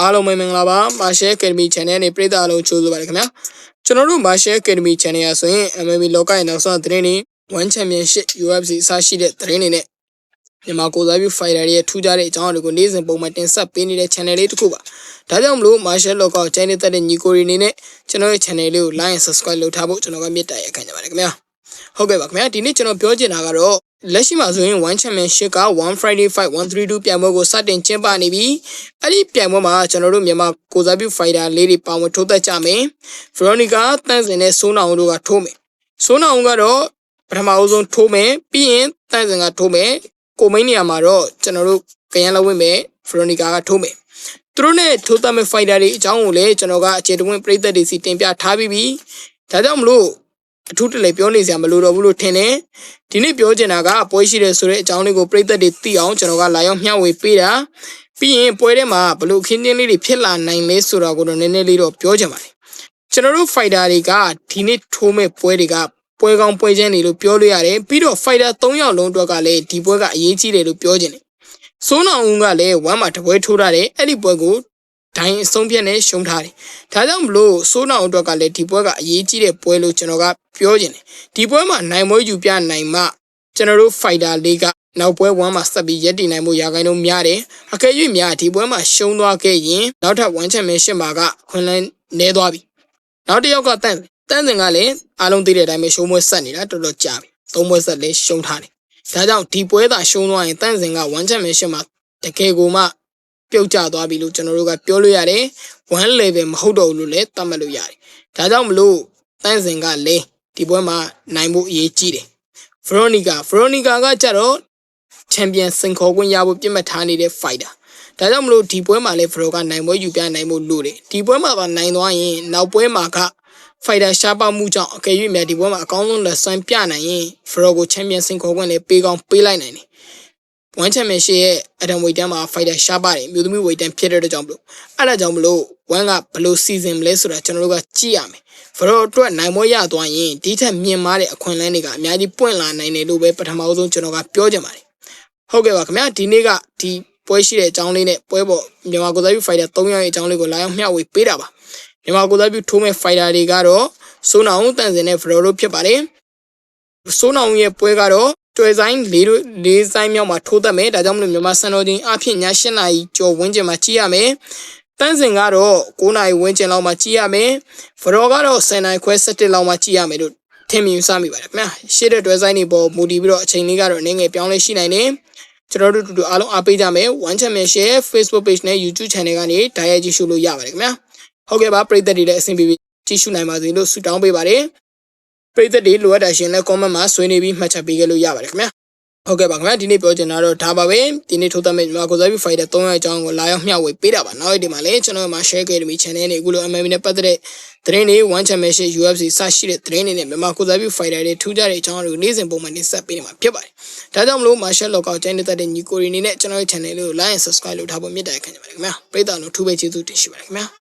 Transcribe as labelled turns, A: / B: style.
A: အားလုံးပဲမင်္ဂလာပါ Marshall Academy Channel နဲ့ပြည်သားအလုံးကြိုးစားပါရခင်ဗျာကျွန်တော်တို့ Marshall Academy Channel ရဆိုရင် MMA လောကရဲ့နောက်ဆုံးသတင်းတွေ One Championship UFC အစရှိတဲ့သတင်းတွေနဲ့မြန်မာကိုယ်စားပြု fighter တွေရဲ့ထူးခြားတဲ့အကြောင်းအရာတွေကိုနေ့စဉ်ပုံမှန်တင်ဆက်ပေးနေတဲ့ channel လေးတစ်ခုပါဒါကြောင့်မလို့ Marshall လောကကိုချိန်နေတဲ့ညီကိုရီအနေနဲ့ကျွန်တော်ရဲ့ channel လေးကို like and subscribe လုပ်ထားဖို့ကျွန်တော်ကမြတ်တာရက်ခံကြပါတယ်ခင်ဗျာဟုတ်ကဲ့ပါခင်ဗျာဒီနေ့ကျွန်တော်ပြောချင်တာကတော့ လက်ရှိမှာဆိုရင် One Championship က One Friday Fight 132ပြိုင်ပွဲကိုစတင်ကျင်းပနေပြီအဲ့ဒီပြိုင်ပွဲမှာကျွန်တော်တို့မြန်မာကိုစားပြု fighter လေးတွေပါဝင်ထိုးသက်ကြမယ် Veronica တန့်စင်နဲ့စိုးနောင်တို့ကထိုးမယ်စိုးနောင်ကတော့ပထမအဆုံးထိုးမယ်ပြီးရင်တန့်စင်ကထိုးမယ်ကိုမိန်းနေရာမှာတော့ကျွန်တော်တို့ကရန်လဝင်းမယ် Veronica ကထိုးမယ်သူတို့နဲ့ထိုးသက်မဲ့ fighter တွေအကြောင်းကိုလည်းကျွန်တော်ကအခြေတဝင်းပြည်သက်တွေစီတင်ပြထားပြီးပြီဒါကြောင့်မလို့ အထူးတလဲပြောနေစရာမလိုတော့ဘူးလို့ထင်တယ်ဒီနေ့ပြောချင်တာကပွဲရှိတယ်ဆိုတဲ့အကြောင်းလေးကိုပြည်သက်တွေသိအောင်ကျွန်တော်ကလာရောက်မျှဝေပေးတာပြီးရင်ပွဲထဲမှာဘလို့ခင်းတင်းလေးတွေဖြစ်လာနိုင်လဲဆိုတာကိုတော့နည်းနည်းလေးတော့ပြောချင်ပါတယ်ကျွန်တော်တို့ fighter တွေကဒီနေ့ထိုးမဲ့ပွဲတွေကပွဲကောင်းပွဲချင်းတွေလို့ပြောလို့ရတယ်ပြီးတော့ fighter 3ယောက်လုံးအတွက်ကလည်းဒီပွဲကအရေးကြီးတယ်လို့ပြောချင်တယ်စိုးနောင်ဦးကလည်းဝမ်းမှာတပွဲထိုးထားတယ်အဲ့ဒီပွဲကို ဒိုင်းအဆုံးဖြတ်နဲ့ရှုံးထားတယ်။ဒါကြောင့်မလို့စိုးနောင်အတွက်ကလည်းဒီပွဲကအရေးကြီးတဲ့ပွဲလို့ကျွန်တော်ကပြောချင်တယ်။ဒီပွဲမှာနိုင်မွေးယူပြနိုင်မှကျွန်တော်တို့ fighter လေးကနောက်ပွဲ1မှာဆက်ပြီးရက်တည်နိုင်မှုရာခိုင်နှုန်းများတယ်။အကယ်၍များဒီပွဲမှာရှုံးသွားခဲ့ရင်နောက်ထပ်1 championship မှာကခွန်လန်းနေသွားပြီ။နောက်တစ်ယောက်ကတန့်တန့်စင်ကလည်းအားလုံးသိတဲ့အတိုင်းပဲရှုံးပွဲဆက်နေတာတော်တော်ကြာပြီ။သုံးပွဲဆက်လည်းရှုံးထားတယ်။ဒါကြောင့်ဒီပွဲသာရှုံးသွားရင်တန့်စင်က1 championship မှာတကယ်ကိုမှ ပြုတ်ကျသွားပြီလို့ကျွန်တော်တို့ကပြောလို့ရတယ်။ one level မဟုတ်တော့ဘူးလို့လည်းသတ်မှတ်လို့ရတယ်။ဒါကြောင့်မလို့တန့်စင်ကလည်းဒီပွဲမှာနိုင်ဖို့အရေးကြီးတယ်။ Veronica Veronica ကကြတော့ champion စင်ခေါ်ခွင့်ရဖို့ပြစ်မှတ်ထားနေတဲ့ fighter ။ဒါကြောင့်မလို့ဒီပွဲမှာလည်း Vero ကနိုင်ပွဲယူပြနိုင်ဖို့လိုတယ်။ဒီပွဲမှာပါနိုင်သွားရင်နောက်ပွဲမှာက fighter ရှားပါမှုကြောင့်အကယ်၍များဒီပွဲမှာအကောင်းဆုံးလက်စွမ်းပြနိုင်ရင် Vero ကို champion စင်ခေါ်ခွင့်လည်းပေးကောင်းပေးလိုက်နိုင်တယ်။ one championship ရဲ့အတံဝိတ်တန်းမှာ fighter ရှားပါတယ်မြို့သမီးဝိတ်တန်းဖြစ်တဲ့ကြောင့်မလို့အဲ့ဒါကြောင့်မလို့ one ကဘယ်လို season မလဲဆိုတာကျွန်တော်တို့ကကြည့်ရမယ်ဘရောအတွက်နိုင်မွေးရသွားရင်ဒီထက်မြင့်မားတဲ့အခွင့်အလမ်းတွေကအများကြီးပွင့်လာနိုင်တယ်လို့ပဲပထမဆုံးကျွန်တော်ကပြောချင်ပါတယ်ဟုတ်ကဲ့ပါခင်ဗျာဒီနေ့ကဒီပွဲရှိတဲ့အကြောင်းလေးနဲ့ပွဲပေါ်မြန်မာကိုယ်စားပြု fighter 3ယောက်ရဲ့အကြောင်းလေးကိုလာရောက်မျှဝေပေးတာပါမြန်မာကိုယ်စားပြုထိုးမဲ့ fighter တွေကတော့စိုးနောင်တန်စင်နဲ့ Fro တို့ဖြစ်ပါတယ်စိုးနောင်ရဲ့ပွဲကတော့ တွယ်ဆိုင်လေးတို့လေးဆိုင်မြောက်မှာထိုးသက်မယ်ဒါကြောင့်မလို့မြန်မာစံတော်ချိန်အဖြစ်ည7နာရီကျော်ဝန်းကျင်မှာကြည့်ရမယ်တန်းစင်ကတော့9နာရီဝန်းကျင်လောက်မှာကြည့်ရမယ်ဖရောကတော့10နာရီခွဲ17လောက်မှာကြည့်ရမယ်လို့ထင်မြင်စမိပါတယ်ခင်ဗျာရှေ့တဲ့တွဲဆိုင်တွေပေါ်မူတည်ပြီးတော့အချိန်လေးကတော့အနေငယ်ပြောင်းလဲရှိနိုင်တယ်ကျွန်တော်တို့တူတူအားလုံးအားပေးကြမယ် One Championship Facebook page နဲ့ YouTube channel ကနေဒါရိုက်ကြည့်ရှုလို့ရပါတယ်ခင်ဗျာဟုတ်ကဲ့ပါပရိသတ်တွေလည်းအဆင်ပြေပြေကြည့်ရှုနိုင်ပါစေလို့ဆုတောင်းပေးပါတယ် ပရိသတ်တွေလိုအပ်တာရှင်လည်း comment မှာဆွေးနွေးပြီးမှတ်ချက်ပေးခဲ့လို့ရပါတယ်ခင်ဗျာဟုတ်ကဲ့ပါခင်ဗျာဒီနေ့ပြောချင်တာတော့ဒါပါပဲဒီနေ့ထိုးသတ်မဲ့မြန်မာကိုစားပြီး fighter 3ယောက်အကြောင်းကိုလာရောက်မျှဝေပေးတာပါနောက်ရက်ဒီမှာလည်းကျွန်တော်မှာ share academy channel နဲ့အခုလို MMA နဲ့ပတ်သက်တဲ့သတင်းတွေ one championship UFC စရှိတဲ့သတင်းတွေနဲ့မြန်မာကိုစားပြီး fighter တွေထူးခြားတဲ့အကြောင်းတွေကိုနေ့စဉ်ပုံမှန်တင်ဆက်ပေးနေမှာဖြစ်ပါတယ်ဒါကြောင့်မလို့ martial law ကောက်ကျင်းနေတဲ့ညီကိုရီနေနဲ့ကျွန်တော်ရဲ့ channel လေးကို like and subscribe လုပ်ထားဖို့မြတ်တာခံကြပါတယ်ခင်ဗျာပရိသတ်တို့ထူးပဲကျေးဇူးတင်ရှိပါတယ်ခင်ဗျာ